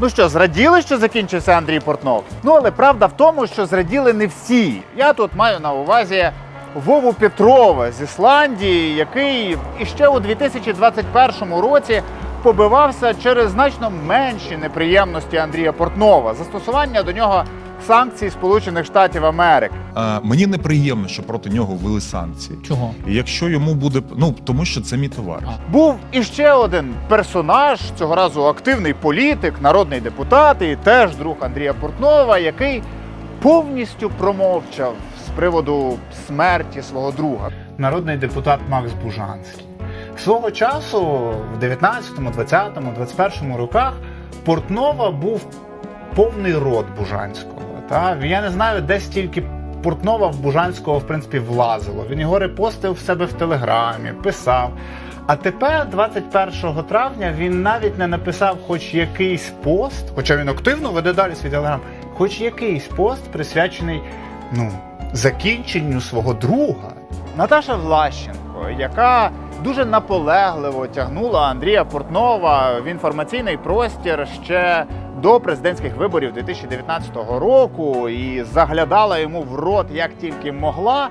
Ну що, зраділи, що закінчився Андрій Портнов? Ну але правда в тому, що зраділи не всі. Я тут маю на увазі Вову Петрова з Ісландії, який іще у 2021 році побивався через значно менші неприємності Андрія Портнова, застосування до нього санкцій Сполучених Штатів Америки. А, мені неприємно, що проти нього ввели санкції. Чого? І якщо йому буде ну тому, що це мій товариш. Був іще один персонаж, цього разу активний політик, народний депутат і теж друг Андрія Портнова, який повністю промовчав з приводу смерті свого друга. Народний депутат Макс Бужанський. Свого часу, в 19, 20, 21 роках, Портнова був повний род Бужанського. Та? Я не знаю, де стільки Портнова в Бужанського, в принципі, влазило. Він його репостив в себе в Телеграмі, писав. А тепер, 21 травня, він навіть не написав хоч якийсь пост, хоча він активно веде далі свій телеграм, хоч якийсь пост присвячений ну, закінченню свого друга. Наташа Влащенко, яка дуже наполегливо тягнула Андрія Портнова в інформаційний простір ще до президентських виборів 2019 року і заглядала йому в рот як тільки могла.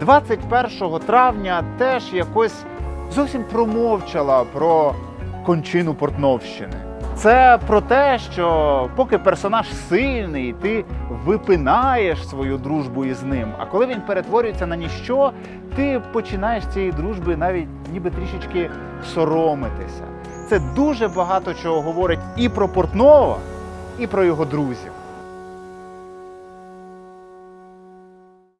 21 травня теж якось зовсім промовчала про кончину Портновщини. Це про те, що поки персонаж сильний, ти випинаєш свою дружбу із ним. А коли він перетворюється на ніщо, ти починаєш цієї дружби навіть ніби трішечки соромитися. Це дуже багато чого говорить і про Портнова, і про його друзів.